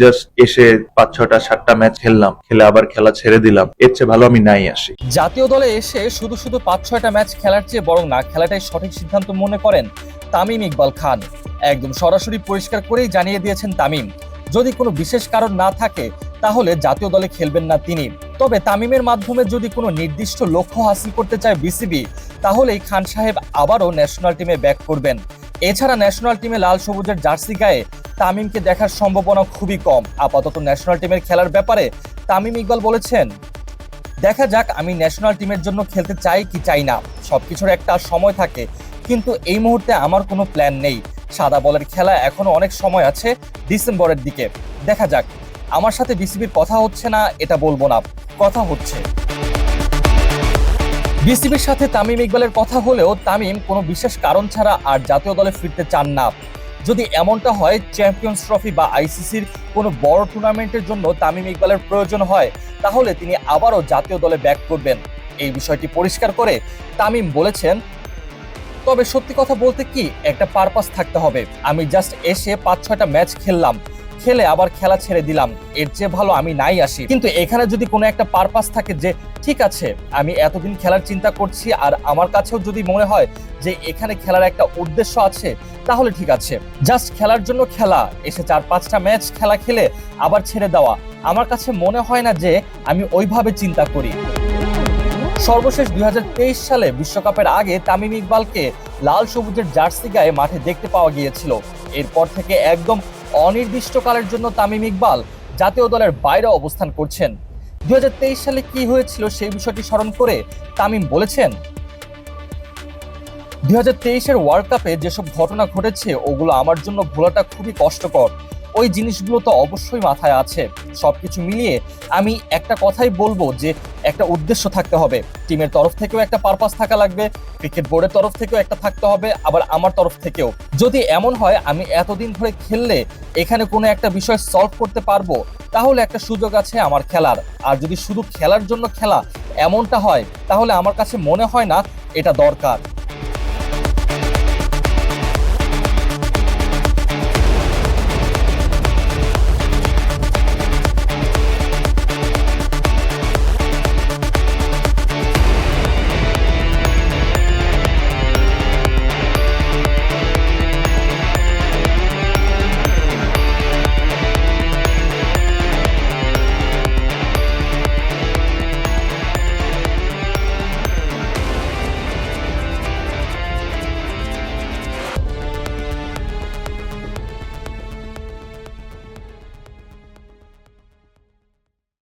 Just এসে পাঁচ ছটা সাতটা ম্যাচ খেললাম। খেলে আবার খেলা ছেড়ে দিলাম। এর চেয়ে ভালো আমি নাই আসি। জাতীয় দলে এসে শুধু শুধু পাঁচ, ছয়টা ম্যাচ খেলার চেয়ে বরং না, খেলাটাই সঠিক সিদ্ধান্ত মনে করেন তামিম ইকবাল খান। একদম সরাসরি পরিষ্কার করেই জানিয়ে দিয়েছেন তামিম। যদি কোনো বিশেষ কারণ না থাকে, তাহলে জাতীয় দলে খেলবেন না তিনি। তবে তামিমের মাধ্যমে যদি কোনো নির্দিষ্ট লক্ষ্য হাসিল করতে চায় বিসিবি, তাহলেই খান সাহেব আবারও ন্যাশনাল টিমে ব্যাক করবেন। এছাড়া ন্যাশনাল টিমে লাল সবুজের জার্সি গায়ে তামিমকে দেখার সম্ভাবনা খুবই কম। আপাতত ন্যাশনাল টিমের খেলার ব্যাপারে তামিম ইকবাল বলেছেন, দেখা যাক আমি ন্যাশনাল টিমের জন্য খেলতে চাই কি চাই না। সব কিছুর একটা সময় থাকে, কিন্তু এই মুহূর্তে আমার কোনো প্ল্যান নেই। সাদা বলের খেলা এখনও অনেক সময় আছে ডিসেম্বরের দিকে। দেখা যাক, আমার সাথে বিসিবির কথা হচ্ছে না, এটা বলব না। কথা হচ্ছে। বিসিবির সাথে তামিম ইকবালের কথা হলেও তামিম কোনো বিশেষ কারণ ছাড়া আর জাতীয় দলে ফিরতে চান না। যদি এমনটা হয় চ্যাম্পিয়ন্স ট্রফি বা আইসিসির কোনো বড় টুর্নামেন্টের জন্য তামিম ইকবালের প্রয়োজন হয়, তাহলে তিনি আবারও জাতীয় দলে ব্যাক করবেন। এই বিষয়টি পরিষ্কার করে তামিম বলেছেন, তবে সত্যি কথা বলতে কি, একটা পারপাস থাকতে হবে। আমি জাস্ট এসে পাঁচ ছয়টা ম্যাচ খেললাম। খেলে আবার খেলা ছেড়ে দিলাম। এর চেয়ে ভালো আমি নাই আসি। কিন্তু এখানে যদি কোনো একটা পারপাস থাকে যে, ঠিক আছে, আমি এতদিন খেলার চিন্তা করছি আর আমার কাছেও যদি মনে হয় যে, এখানে খেলার একটা উদ্দেশ্য আছে, তাহলে ঠিক আছে। জাস্ট খেলার জন্য খেলা, এসে চার পাঁচটা ম্যাচ খেলা খেলে আবার ছেড়ে দেওয়া। আমার কাছে মনে হয় না যে, আমি ওইভাবে চিন্তা করি। সর্বশেষ দুই হাজার তেইশ সালে বিশ্বকাপের আগে তামিম ইকবালকে লাল সবুজের জার্সি গায়ে মাঠে দেখতে পাওয়া গিয়েছিল। এরপর থেকে একদম অনির্দিষ্টকালের জন্য তামিম ইকবাল জাতীয় দলের বাইরে অবস্থান করছেন। দু হাজার তেইশ সালে কি হয়েছিল সেই বিষয়টি স্মরণ করে তামিম বলেছেন, দুই হাজার তেইশের ওয়ার্ল্ড কাপে যেসব ঘটনা ঘটেছে ওগুলো আমার জন্য ভোলাটা খুবই কষ্টকর। ওই জিনিসগুলো তো অবশ্যই মাথায় আছে। সব কিছু মিলিয়ে আমি একটা কথাই বলব যে একটা উদ্দেশ্য থাকতে হবে। টিমের তরফ থেকেও একটা পারপাস থাকা লাগবে ক্রিকেট বোর্ডের তরফ থেকেও একটা থাকতে হবে, আবার আমার তরফ থেকেও। যদি এমন হয়, আমি এতদিন ধরে খেললে এখানে কোনো একটা বিষয় সলভ করতে পারব, তাহলে একটা সুযোগ আছে আমার খেলার। আর যদি শুধু খেলার জন্য খেলা এমনটা হয়, তাহলে আমার কাছে মনে হয় না এটা দরকার।